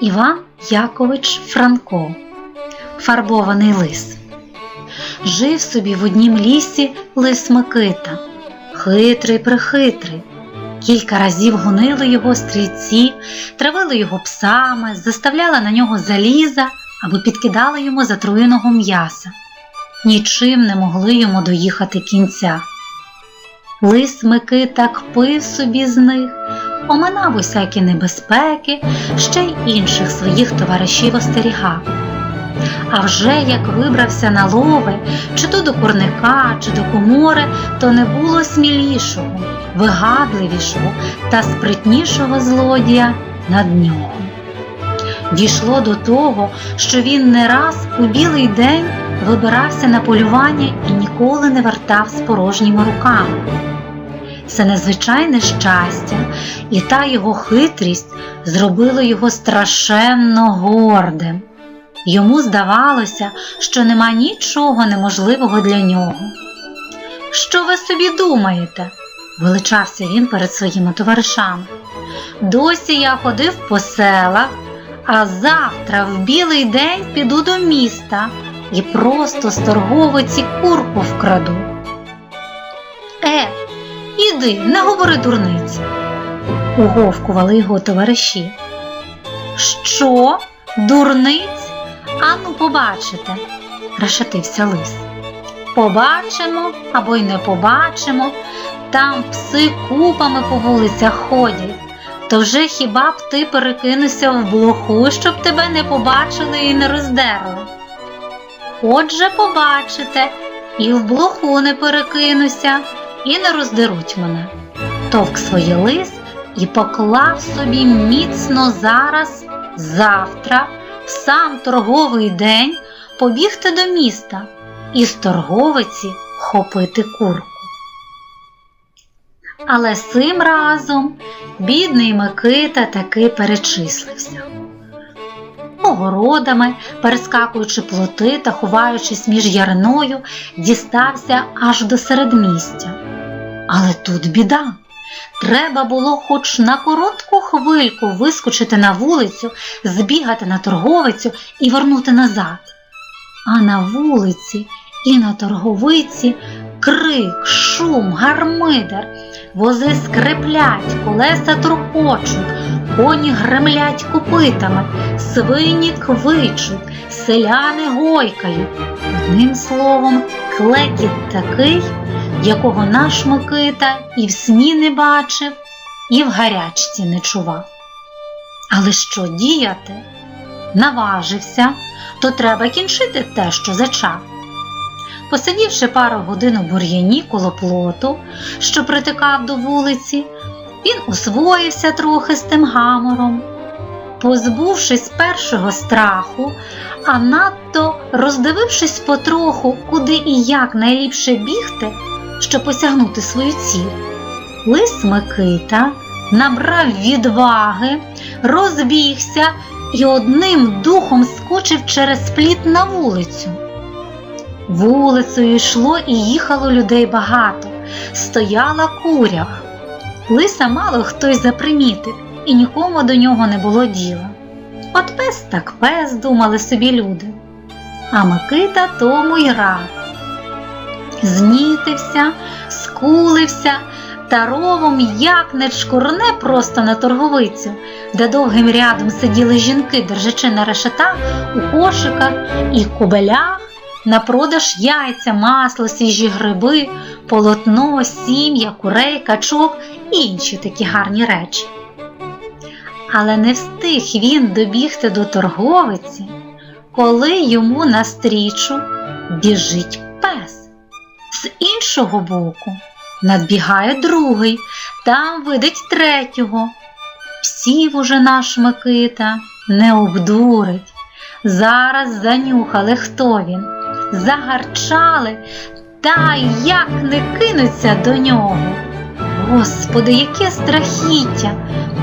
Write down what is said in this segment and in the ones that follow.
Іван Якович Франко Фарбований лис. Жив собі в однім лісі лис Микита, хитрий прихитрий. Кілька разів гонили його стрільці, травили його псами, заставляли на нього заліза або підкидали йому затруєного м'яса. Нічим не могли йому доїхати кінця. Лис Микита кпив собі з них, оминав усякі небезпеки, ще й інших своїх товаришів остерігав. А вже як вибрався на лови, чи то до курника, чи до комори, то не було смілішого, вигадливішого та спритнішого злодія над нього. Дійшло до того, що він не раз у білий день вибирався на полювання і ніколи не вертав з порожніми руками. Це незвичайне щастя, і та його хитрість зробила його страшенно гордим. Йому здавалося, що нема нічого неможливого для нього. Що ви собі думаєте? величався він перед своїми товаришами. Досі я ходив по селах, а завтра в білий день піду до міста і просто з торговиці курку вкраду. Е, іди, не говори дурниці, уговкували його товариші. Що? Дурниць? Ану, побачите, решетився лис. Побачимо або й не побачимо, там пси купами по вулицях ходять. То вже хіба б ти перекинувся в блоху, щоб тебе не побачили і не роздерли? Отже, побачите, і в блоху не перекинуся, і не роздеруть мене. Товк своє лис і поклав собі міцно зараз, завтра, в сам торговий день побігти до міста і з торговиці хопити курку. Але цим разом бідний Микита таки перечислився. Огородами, перескакуючи плоти та ховаючись між яриною, дістався аж до середмістя. Але тут біда. Треба було хоч на коротку хвильку вискочити на вулицю, збігати на торговицю і вернути назад. А на вулиці і на торговиці крик, шум, гармидер, вози скриплять, колеса туркочуть, коні гремлять копитами, свині квичуть, селяни гойкають. Одним словом, клекіт такий, якого наш Микита і в сні не бачив, і в гарячці не чував. Але що діяти? Наважився, то треба кінчити те, що зачав. Посидівши пару годин у бур'яні коло плоту, що притикав до вулиці, він освоївся трохи з тим гамором. Позбувшись першого страху, а надто роздивившись потроху, куди і як найліпше бігти, щоб осягнути свою ціль, лис Микита набрав відваги, розбігся і одним духом скочив через пліт на вулицю. Вулицею йшло і їхало людей багато, стояла курях. Лиса мало хтось запримітив, і нікому до нього не було діла. От пес так пес, думали собі люди. А Микита тому й рад. Знітився, скулився та ровом як не чкурне просто на торговицю, де довгим рядом сиділи жінки, держачи на решетах у кошиках і кубелях на продаж яйця, масло, свіжі гриби, полотно, сім'я, курей, качок і інші такі гарні речі. Але не встиг він добігти до торговиці, коли йому навстрічу біжить пес. З іншого боку надбігає другий, там видить третього. Псів уже наш Микита не обдурить. Зараз занюхали, хто він, загарчали, та як не кинуться до нього. Господи, яке страхіття!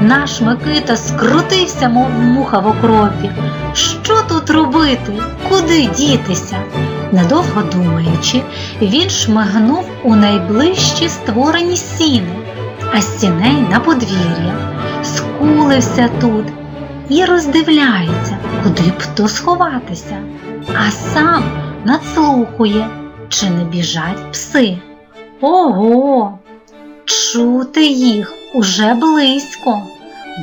Наш Микита скрутився, мов муха в окропі. Що тут робити? Куди дітися? Недовго думаючи, він шмигнув у найближчі створені сіни, а сіней на подвір'я, скулився тут і роздивляється, куди б то сховатися, а сам надслухує, чи не біжать пси. Ого! Чути їх уже близько.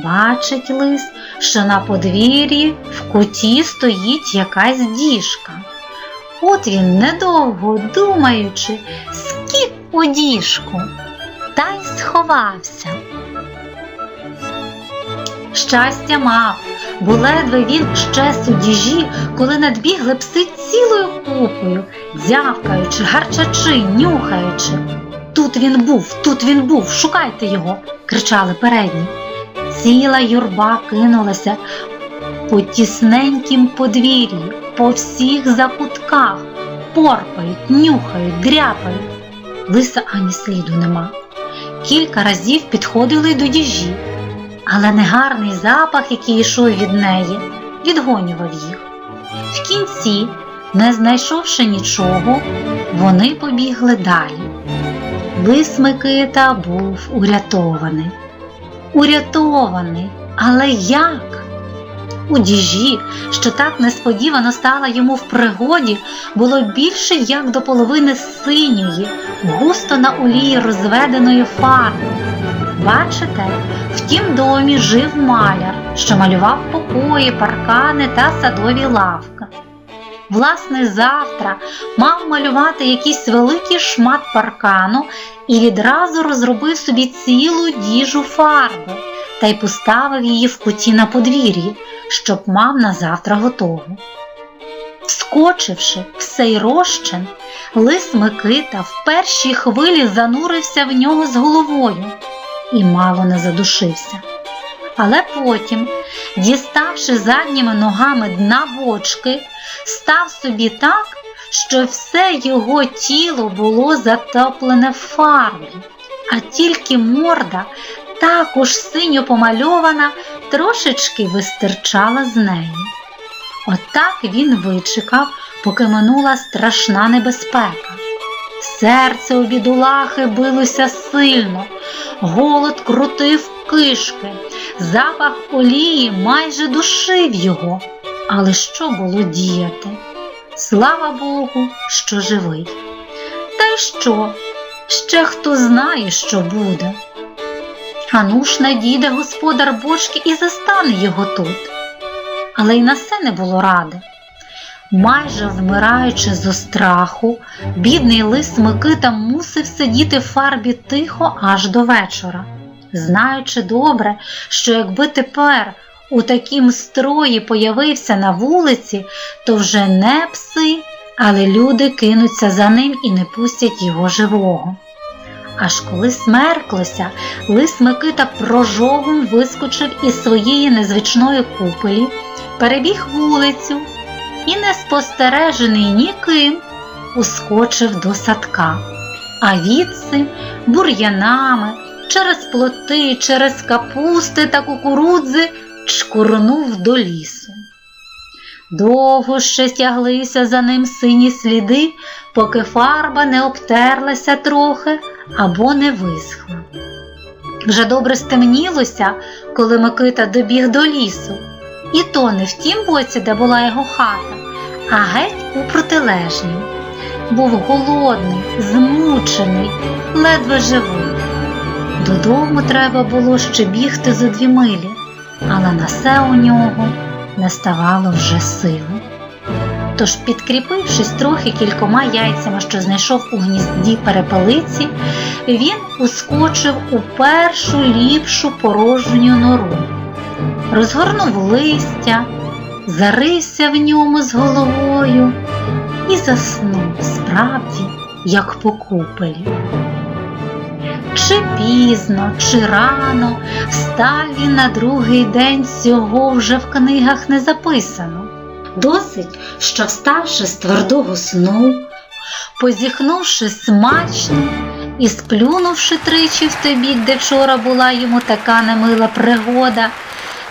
Бачить лис, що на подвір'ї в куті стоїть якась діжка. От він, недовго думаючи, скік у діжку та й сховався. Щастя мав, бо ледве він щез у діжі, коли надбігли пси цілою купою, дзявкаючи, гарчачи, нюхаючи. Тут він був, тут він був, шукайте його, кричали передні. Ціла юрба кинулася по тісненькім подвір'ї, по всіх закутках, порпають, нюхають, дряпають. Лиса ані сліду нема. Кілька разів підходили до діжі, але негарний запах, який йшов від неї, відгонював їх. В кінці, не знайшовши нічого, вони побігли далі. Лис Микита був урятований. Урятований, але як? У діжі, що так несподівано стала йому в пригоді, було більше як до половини синьої, густо на олії розведеної фарби. Бачите, в тім домі жив маляр, що малював покої, паркани та садові лавки. Власне, завтра мав малювати якийсь великий шмат паркану і відразу розробив собі цілу діжу фарби та й поставив її в куті на подвір'ї, щоб мав на завтра готову. Вскочивши в сей розчин, лис Микита в першій хвилі занурився в нього з головою і мало не задушився. Але потім, діставши задніми ногами дна бочки, став собі так, що все його тіло було затоплене в фарбі, а тільки морда, також синьо помальована, трошечки вистирчала з неї. Отак він вичекав, поки минула страшна небезпека. Серце у бідулахи билося сильно, голод крутив кишки, запах олії майже душив його. Але що було діяти? Слава Богу, що живий. Та й що? Ще хто знає, що буде. А ну ж надійде господар бочки і застане його тут. Але й на це не було ради. Майже вмираючи зо страху, бідний лис Микита мусив сидіти в фарбі тихо аж до вечора, знаючи добре, що якби тепер у такім строї появився на вулиці, то вже не пси, але люди кинуться за ним і не пустять його живого. Аж коли смерклося, лис Микита прожогом вискочив із своєї незвичної купелі, перебіг вулицю і, не спостережений ніким, ускочив до садка, а відси бур'янами, через плоти, через капусти та кукурудзи чкурнув до лісу. Довго ще тяглися за ним сині сліди, поки фарба не обтерлася трохи або не висхла. Вже добре стемнілося, коли Микита добіг до лісу, і то не в тім боці, де була його хата, а геть у протилежній. Був голодний, змучений, ледве живий. Додому треба було ще бігти за дві милі, але на все у нього не ставало вже сили. Тож, підкріпившись трохи кількома яйцями, що знайшов у гнізді перепелиці, він ускочив у першу ліпшу порожню нору, розгорнув листя, зарився в ньому з головою і заснув справді, як по купелі. Чи пізно, чи рано встав він на другий день цього вже в книгах не записано. Досить, що вставши з твердого сну, позіхнувши смачно і сплюнувши тричі в той бік, де вчора була йому така немила пригода,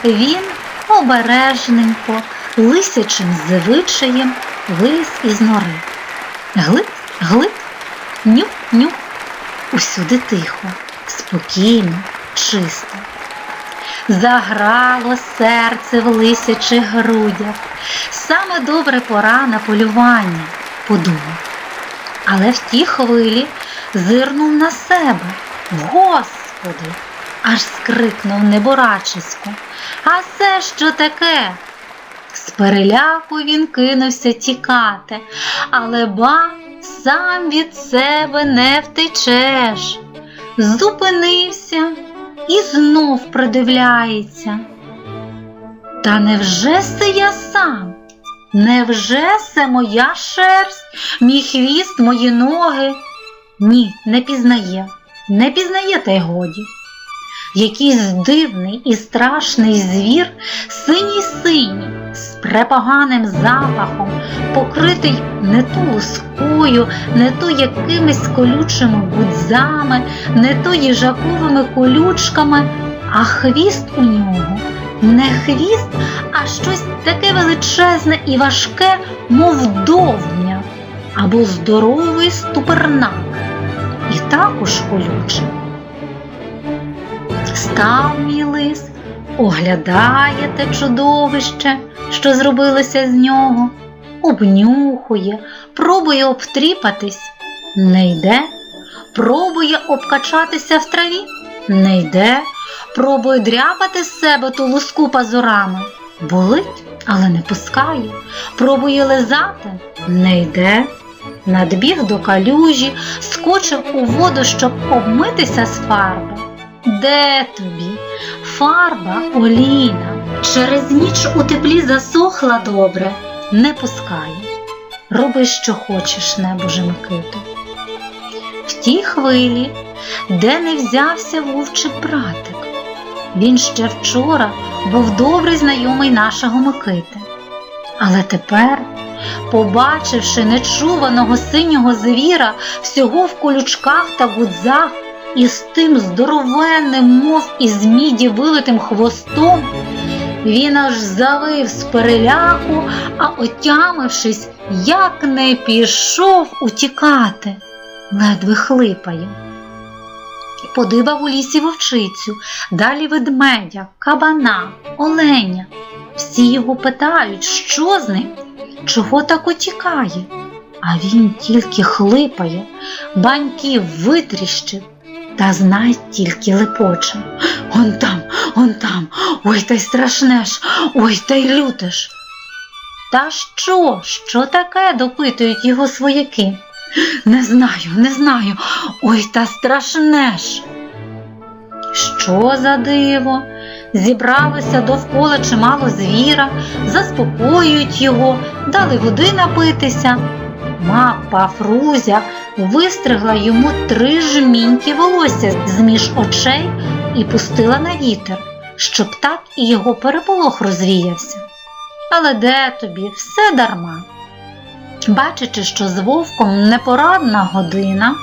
він обережненько, лисячим звичаєм виліз із нори. Глиб, глиб, нюх, нюх, усюди тихо, спокійно, чисто. Заграло серце в лисячих грудях. Саме добре пора на полювання, подумав. Але в ті хвилі зирнув на себе. Господи! аж скрикнув неборачисько. А це що таке? З переляку він кинувся тікати, але ба, сам від себе не втечеш. Зупинився і знов придивляється. Та невже це я сам? Невже це моя шерсть, мій хвіст, мої ноги? Ні, не пізнає, не пізнає та й годі. Якийсь дивний і страшний звір, синій синій, з препоганим запахом, покритий не то лускою, не то якимись колючими гудзами, не то їжаковими колючками, а хвіст у нього. Не хвіст, а щось таке величезне і важке, мов довгня, або здоровий ступернак, і також колючий. Став мій лис, оглядає те чудовище, що зробилося з нього, обнюхує, пробує обтріпатись, не йде, пробує обкачатися в траві, не йде, пробує дряпати з себе ту луску пазурами, болить, але не пускає, пробує лизати, не йде. Надбіг до калюжі, скочив у воду, щоб обмитися з фарби. Де тобі? Фарба Оліна. Через ніч у теплі засохла добре, не пускає. Роби, що хочеш, небоже Микито. В тій хвилі, де не взявся вовчий братик. Він ще вчора був добрий знайомий нашого Микити. Але тепер, побачивши нечуваного синього звіра всього в колючках та гудзах, і з тим здоровенним, мов із міді вилитим хвостом, він аж завив з переляку, а отямившись, як не пішов утікати, ледве хлипає. Подибав у лісі вовчицю, далі ведмедя, кабана, оленя. Всі його питають, що з ним, чого так утікає. А він тільки хлипає, баньків витріщив, та знай тільки лепоче. Он там, он там, ой та й страшне ж, ой та й люте ж. Та що, що таке? допитують його свояки. Не знаю, не знаю, ой та страшне ж. Що за диво? Зібралося довкола чимало звіра, заспокоюють його, дали води напитися. Мапа Фрузя вистригла йому три жміньки волосся з-між очей і пустила на вітер, щоб так і його переполох розвіявся. Але де тобі все дарма? Бачачи, що з вовком непорадна година,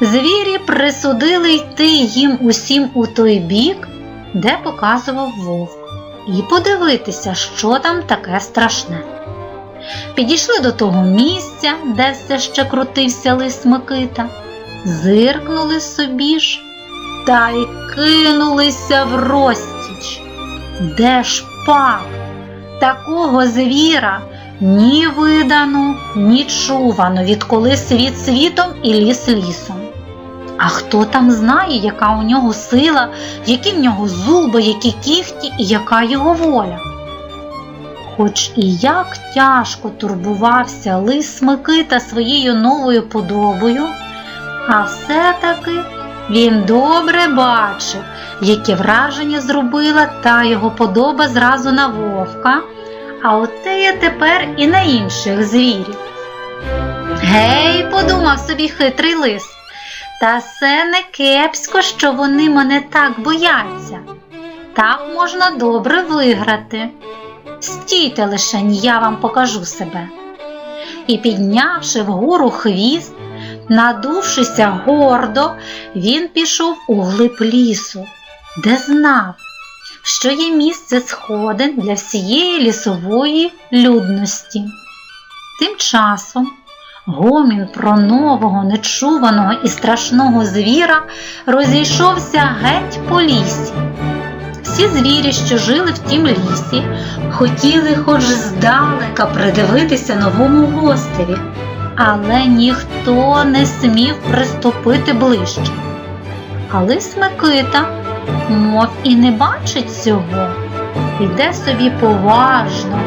звірі присудили йти їм усім у той бік, де показував вовк, і подивитися, що там таке страшне. Підійшли до того місця, де все ще крутився лис Микита, зиркнули собі ж та й кинулися в розтіч. Де ж пак? Такого звіра ні видано, ні чувано, відколи світ світом і ліс лісом. А хто там знає, яка у нього сила, які в нього зуби, які кіхті і яка його воля? Хоч і як тяжко турбувався лис Микита своєю новою подобою, а все-таки він добре бачив, яке враження зробила та його подоба зразу на вовка, а отеє тепер і на інших звірів. Гей, подумав собі хитрий лис, та це не кепсько, що вони мене так бояться. Так можна добре виграти. Стійте лишень, я вам покажу себе. І піднявши вгору хвіст, надувшися гордо, він пішов у глиб лісу, де знав, що є місце сходин для всієї лісової людності. Тим часом гомін про нового, нечуваного і страшного звіра розійшовся геть по лісі. Всі звірі, що жили в тім лісі, хотіли хоч здалека придивитися новому гостеві, але ніхто не смів приступити ближче. А лис Микита, мов і не бачить цього, йде собі поважно,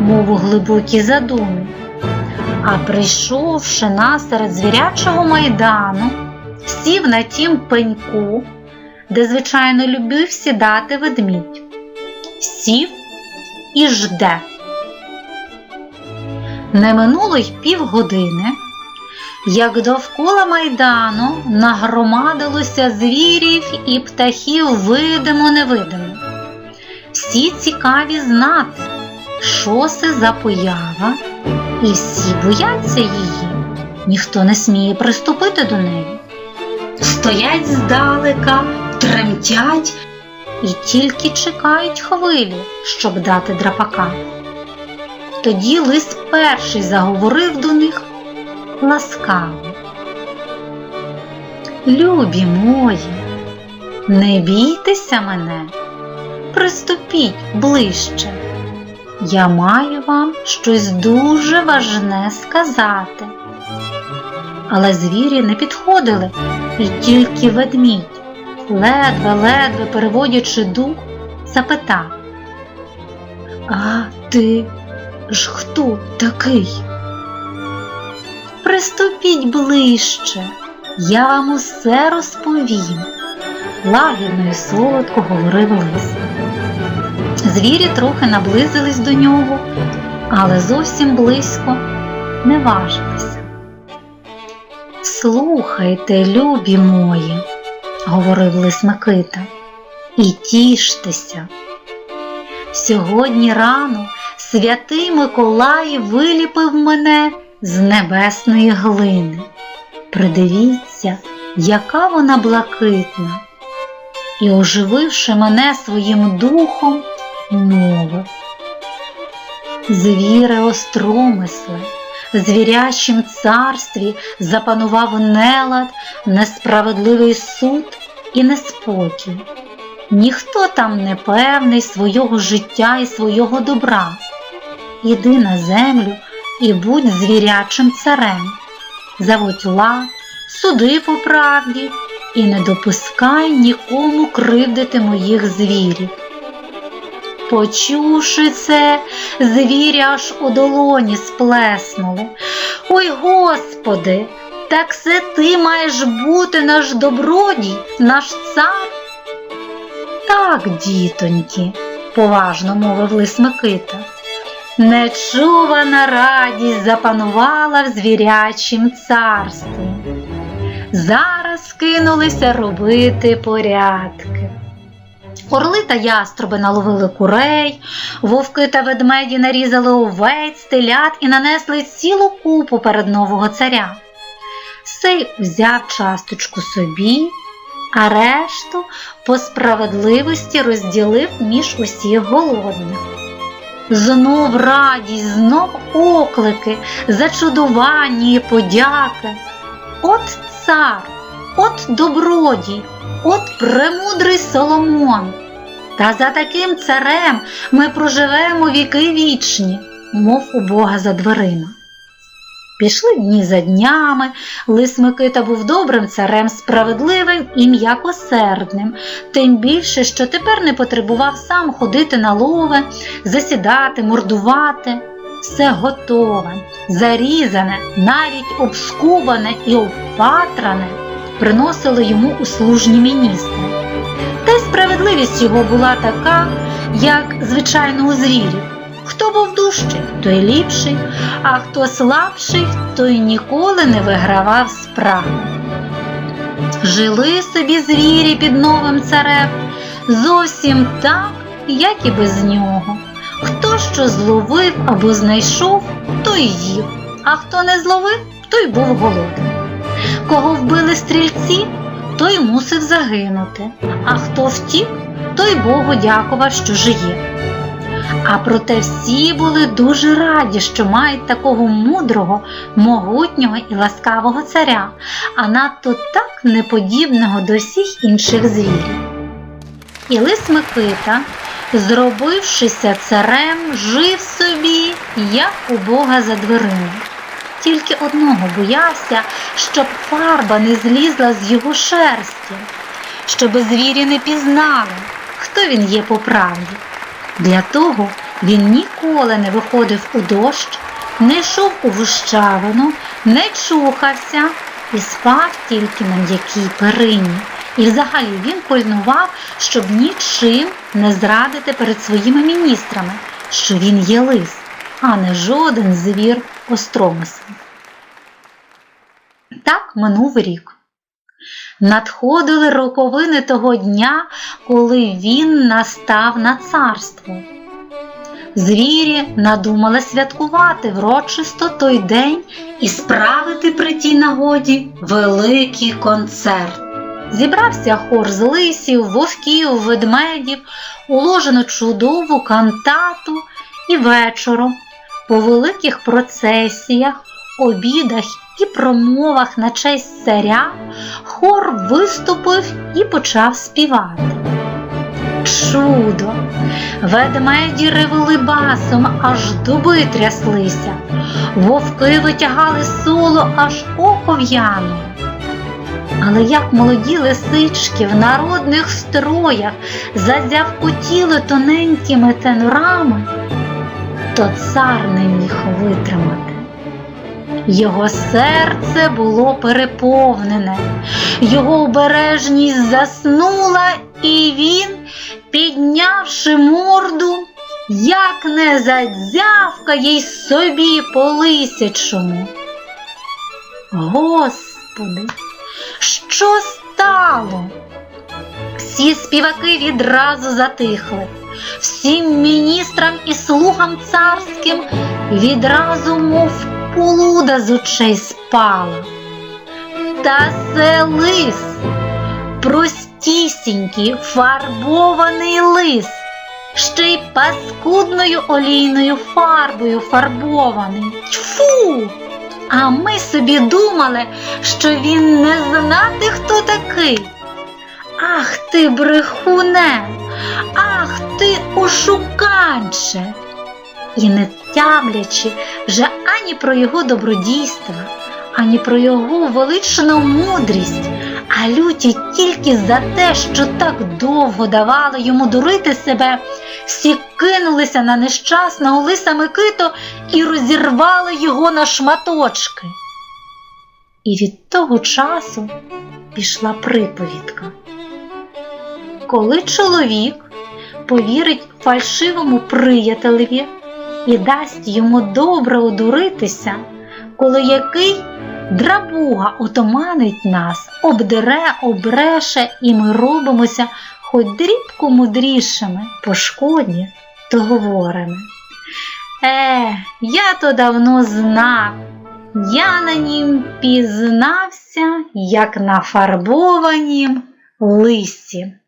мов у глибокій задумі. А прийшовши насеред звірячого майдану, сів на тім пеньку, де звичайно любив сідати ведмідь. Сів і жде. Не минуло й півгодини, як довкола майдану нагромадилося звірів і птахів видимо-невидимо. Всі цікаві знати, що це за поява, і всі бояться її, ніхто не сміє приступити до неї. Стоять здалека, тремтять і тільки чекають хвилі, щоб дати драпака. Тоді лис перший заговорив до них ласкаво. Любі мої, не бійтеся мене, приступіть ближче. Я маю вам щось дуже важне сказати. Але звірі не підходили, і тільки ведмідь, ледве-ледве переводячи дух, запитав А ти ж хто такий? Приступіть ближче, я вам усе розповім, лагідно і солодко говорив лис. Звірі трохи наблизились до нього, але зовсім близько не важилися. Слухайте, любі мої, говорив лис Микита, і тіштеся. Сьогодні рано святий Миколай виліпив мене з небесної глини. Придивіться, яка вона блакитна, і, ожививши мене своїм духом, мовив. Звіре остромисли, в звірячім царстві запанував нелад, несправедливий суд і неспокій. Ніхто там не певний свого життя і свого добра. Іди на землю і будь звірячим царем, заводь лад, суди по правді і не допускай нікому кривдити моїх звірів. Почувши це, звірі аж у долоні сплеснули. Ой Господи, так це ти маєш бути наш добродій, наш цар. Так, дітоньки, поважно мовив лис Микита. Нечувана радість запанувала в звірячім царстві. Зараз кинулися робити порядки. Орли та яструби наловили курей, вовки та ведмеді нарізали овець, телят і нанесли цілу купу перед нового царя. Сей взяв часточку собі, а решту по справедливості розділив між усіх голодних. Знов радість, знов оклики, зачудування і подяки. От цар, от добродій, от премудрий Соломон. Та за таким царем ми проживемо віки вічні, мов у Бога за дверима. Пішли дні за днями, лис Микита був добрим царем, справедливим і м'якосердним, тим більше, що тепер не потребував сам ходити на лове, засідати, мордувати. Все готове, зарізане, навіть обскубане і обпатране приносили йому у служні міністри. Та й справедливість його була така, як звичайно у звірів. Хто був дужчий, той ліпший, а хто слабший, той ніколи не вигравав справи. Жили собі звірі під новим царем зовсім так, як і без нього. Хто що зловив або знайшов, той їв, а хто не зловив, той був голодний. Кого вбили стрільці, той мусив загинути, а хто втік, той Богу дякував, що жиє. А проте всі були дуже раді, що мають такого мудрого, могутнього і ласкавого царя, а надто так неподібного до всіх інших звірів. І лис Микита, зробившися царем, жив собі, як у Бога за дверима. Тільки одного боявся, щоб фарба не злізла з його шерсті, щоб звірі не пізнали, хто він є по правді. Для того він ніколи не виходив у дощ, не йшов у гущавину, не чухався і спав тільки на м'якій перині. І взагалі він пильнував, щоб нічим не зрадити перед своїми міністрами, що він є лис, а не жоден звір остромисел. Так минув рік. Надходили роковини того дня, коли він настав на царство. Звірі надумали святкувати врочисто той день і справити при тій нагоді великий концерт. Зібрався хор з лисів, вовків, ведмедів, уложено чудову кантату і вечором по великих процесіях, обідах і промовах на честь царя хор виступив і почав співати. Чудо! Ведмеді ревели басом, аж дуби тряслися, вовки витягали соло, аж око в'януло. Але як молоді лисички в народних строях зазявкотіли тоненькими тенорами, то цар не міг витримати. Його серце було переповнене, його обережність заснула, і він, піднявши морду, як не задзявкає й собі по лисячому. Господи, що стало? Всі співаки відразу затихли, всім міністрам і слугам царським відразу, мов полуда з очей спала. Та це лис, простісінький, фарбований лис, ще й паскудною олійною фарбою фарбований. Тьфу! А ми собі думали, що він не знати, хто такий. Ах ти, брехуне, ах ти ошуканче. І не тямлячи вже ані про його добродійства, ані про його величну мудрість, а люті тільки за те, що так довго давали йому дурити себе, всі кинулися на нещасного лиса Микито і розірвали його на шматочки. І від того часу пішла приповідка. Коли чоловік повірить фальшивому приятелеві і дасть йому добре одуритися, коли який драбуга отоманить нас, обдере, обреше, і ми робимося хоч дрібку мудрішими по шкоді, то говоримо. Е, я то давно знав, я на нім пізнався, як на фарбованім лисі.